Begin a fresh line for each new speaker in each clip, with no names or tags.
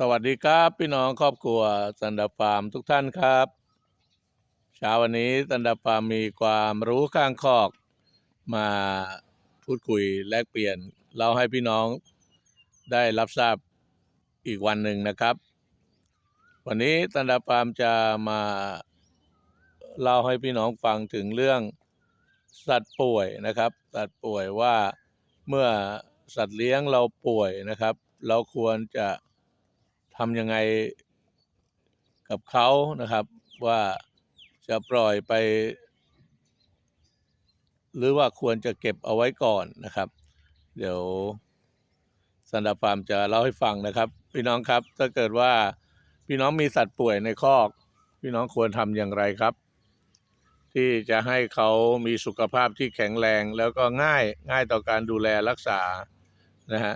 สวัสดีครับพี่น้องครอบครัวสันดาฟาร์มทุกท่านครับเช้าวันนี้สันดาฟาร์มมีความรู้ข้างคอก มาพูดคุยแลกเปลี่ยนเล่าให้พี่น้องได้รับทราบอีกวันหนึ่งนะครับ วันนี้สันดาฟาร์มจะมาเล่าให้พี่น้องฟังถึงเรื่องสัตว์ป่วยนะครับ สัตว์ป่วยว่าเมื่อสัตว์เลี้ยงเราป่วยนะครับ เราควรจะ ทำยังไงกับเขานะครับว่าจะปล่อยไป หรือว่าควรจะเก็บเอาไว้ก่อนนะครับ เดี๋ยวสันดาฟาร์มจะเล่าให้ฟังนะครับ พี่น้องครับถ้าเกิดว่าพี่น้องมีสัตว์ป่วยในคอก พี่น้องควรทำอย่างไรครับ ที่จะให้เขามีสุขภาพที่แข็งแรงแล้วก็ง่ายง่ายต่อการดูแลรักษานะฮะ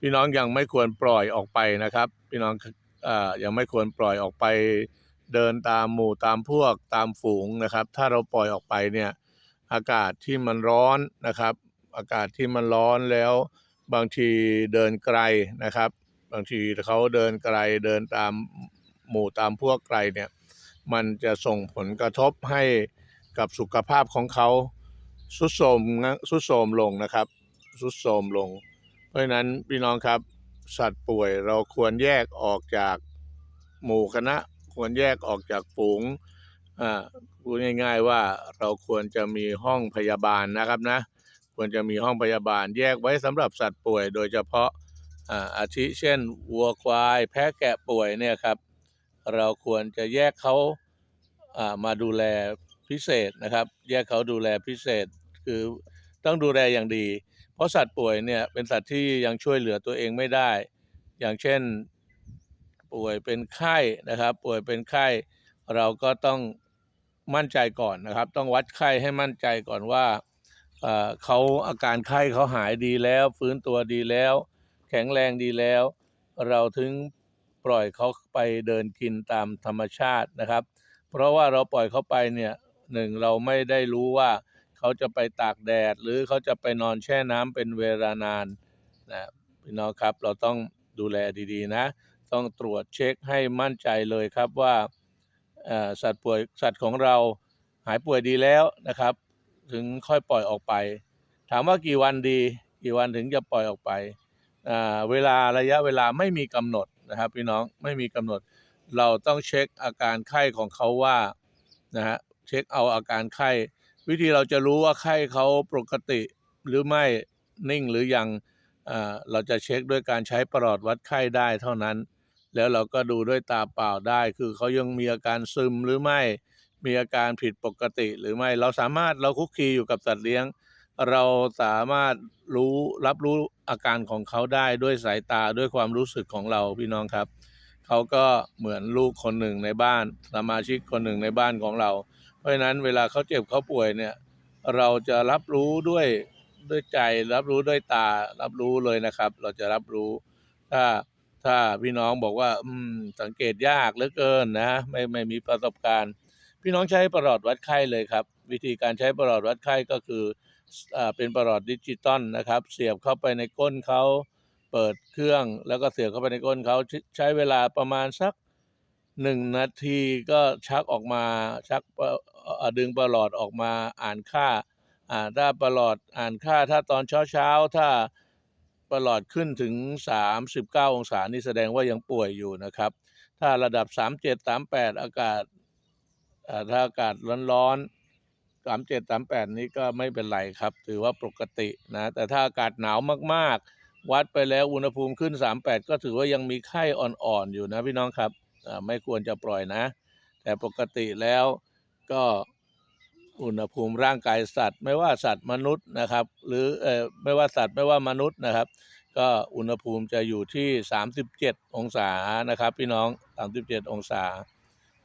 พี่น้องยังไม่ควรปล่อยออกไปนะครับ พี่น้องอยังไม่ควรปล่อยออกไปเดินตามหมู่ตามพวกตามฝูงนะครับ ถ้าเราปล่อยออกไปเนี่ยอากาศที่มันร้อนนะครับ อากาศที่มันร้อนแล้วบางทีเดินไกลนะครับ บางทีเขาเดินไกลเดินตามหมู่ตามพวกไกลเนี่ยมันจะส่งผลกระทบให้กับสุขภาพของเขาสุดโทมสุดโทมลงนะครับ สุดโทมลง เพราะฉะนั้นพี่น้องครับ สัตว์ป่วยเราควรแยกออกจากหมู่คณะ ควรแยกออกจากฝูงอ่าพูดง่าย ๆว่าเราควรจะมีห้องพยาบาลนะครับนะ ควรจะมีห้องพยาบาล แยกไว้สำหรับสัตว์ป่วย โดยเฉพาะอ่าอาทิเช่นวัวควาย แพะแกะป่วยเนี่ยครับ เราควรจะแยกเขาอ่ามาดูแลพิเศษนะครับ แยกเขาดูแลพิเศษคือต้องดูแลอย่างดี ราะสัตว์ป่วยเนี่ยเป็นสัตว์ที่ยังช่วยเหลือตัวเองไม่ได้ อย่างเช่นป่วยเป็นไข้นะครับ ป่วยเป็นไข้เราก็ต้องมั่นใจก่อนนะครับ ต้องวัดไข้ให้มั่นใจก่อนว่าเขาอาการไข้เขาหายดีแล้ว ฟื้นตัวดีแล้ว แข็งแรงดีแล้ว เราถึงปล่อยเขาไปเดินกินตามธรรมชาตินะครับ เพราะว่าเราปล่อยเขาไปเนี่ยหนึ่งเราไม่ได้รู้ว่า เขาจะไปตากแดด หรือเขาจะไปนอนแช่น้ำเป็นเวลานานนะพี่น้องครับเราต้องดูแลดีๆนะ ต้องตรวจเช็คให้มั่นใจเลยครับว่าสัตว์ป่วยสัตว์ของเราหายป่วยดีแล้วนะครับ ถึงค่อยปล่อยออกไป ถามว่ากี่วันดี กี่วันถึงจะปล่อยออกไปเวลาระยะเวลาไม่มีกำหนดนะครับ พี่น้องไม่มีกำหนด เราต้องเช็คอาการไข้ของเขาว่านะฮะเช็คเอาอาการไข้ วิธีเราจะรู้ว่าไข้เขาปกติหรือไม่นิ่งหรือยังเราจะเช็คด้วยการใช้ประหลอดวัดไข้ได้เท่านั้น แล้วเราก็ดูด้วยตาเปล่าได้ คือเขายังมีอาการซึมหรือไม่มีอาการผิดปกติหรือไม่เราสามารถเราคุกคีอยู่กับสัตว์เลี้ยง เราสามารถรู้รับรู้อาการของเขาได้ด้วยสายตาด้วยความรู้สึกของเราพี่น้องครับ เขาก็เหมือนลูกคนหนึ่งในบ้าน สมาชิกคนหนึ่งในบ้านของเรา เพราะฉะนั้นเวลาเขาเจ็บเขาป่วยเนี่ย เราจะรับรู้ด้วยด้วยใจ รับรู้ด้วยตา รับรู้เลยนะครับ เราจะรับรู้ ถ้าถ้าพี่น้องบอกว่า อืม สังเกตยากเหลือเกินนะ ไม่ไม่มีประสบการณ์ พี่น้องใช้ประหลอดวัดไข้เลยครับ วิธีการใช้ประหลอดวัดไข้ก็คืออ่าเป็นประหลอดดิจิตอลนะครับ เสียบเข้าไปในก้นเขาเปิดเครื่องแล้วก็เสียบเข้าไปในก้นเขาใช้เวลาประมาณสักหนึ่งนาทีก็ชักออกมาชัก ดึงประหลอดออกมาอ่านค่าอ่าถ้าประหลอดอ่านค่า ถ้าตอนเช้าเช้าถ้าประหลอดขึ้นถึง 39 องศานี่แสดงว่ายังป่วยอยู่นะครับ ถ้าระดับ 37 38 อากาศอ่าถ้าอากาศร้อนๆ 37 38 นี้ก็ไม่เป็นไรครับ ถือว่าปกตินะ แต่ถ้าอากาศหนาวมากๆ วัดไปแล้วอุณหภูมิขึ้น 38 ก็ถือว่ายังมีไข้อ่อนๆ อยู่นะพี่น้องครับ ไม่ควรจะปล่อยนะ แต่ปกติแล้ว ก็อุณหภูมิร่างกายสัตว์ ไม่ว่าสัตว์มนุษย์นะครับ หรือเอ่อไม่ว่าสัตว์ไม่ว่ามนุษย์นะครับ ก็อุณหภูมิจะอยู่ที่ 37 องศานะครับ พี่น้อง 37 องศา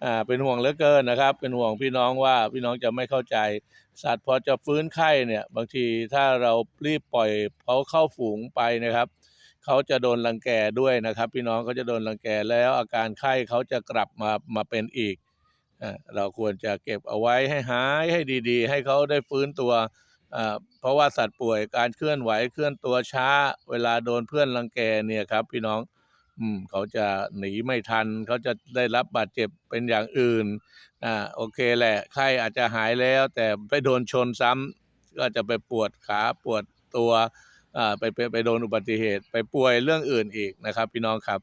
อ่าเป็นห่วงเหลือเกินนะครับ เป็นห่วงพี่น้องว่าพี่น้องจะไม่เข้าใจ สัตว์พอจะฟื้นไข้เนี่ย บางทีถ้าเรารีบปล่อยเขาเข้าฝูงไปนะครับเขาจะโดนรังแกด้วยนะครับ พี่น้องเขาจะโดนรังแกแล้วอาการไข้เขาจะกลับมามาเป็นอีก เราควรจะเก็บเอาไว้ให้หายให้ดีๆ ให้เขาได้ฟื้นตัวอ่าเพราะว่าสัตว์ป่วยการเคลื่อนไหวเคลื่อนตัวช้า เวลาโดนเพื่อนรังแกเนี่ยครับ พี่น้องอืมเขาจะหนีไม่ทัน เขาจะได้รับบาดเจ็บเป็นอย่างอื่นอ่าโอเคแหละไข้อาจจะหายแล้ว แต่ไปโดนชนซ้ำก็จะไปปวดขาปวดตัวอ่าไปไปไปโดนอุบัติเหตุ ไปป่วยเรื่องอื่นอีกนะครับ พี่น้องครับ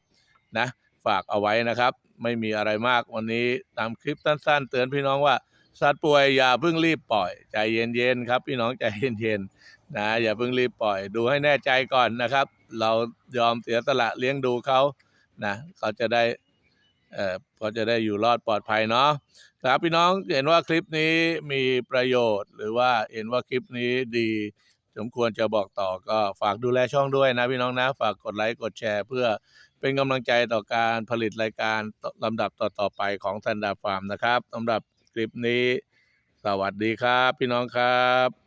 นะ ฝากเอาไว้นะครับ ไม่มีอะไรมากวันนี้ตามคลิปสั้น ๆ เตือนพี่น้องว่าสัตว์ป่วยอย่าเพิ่งรีบปล่อย ใจเย็นๆครับ พี่น้องใจเย็นๆนะอย่าเพิ่งรีบปล่อย ดูให้แน่ใจก่อนนะครับ เรายอมเสียสละเลี้ยงดูเขานะเขาจะได้เอ่อเขาจะได้อยู่รอดปลอดภัยเนาะครับพี่น้องเห็นว่าคลิปนี้มีประโยชน์ หรือว่าเห็นว่าคลิปนี้ดีสมควรจะบอกต่อก็ฝากดูแลช่องด้วยนะพี่น้องนะ ฝากกดไลค์กดแชร์ เพื่อ เป็นกำลังใจต่อการผลิตรายการลำดับต่อๆไปของทันดาฟาร์มนะครับสำหรับคลิปนี้ สวัสดีครับ พี่น้องครับ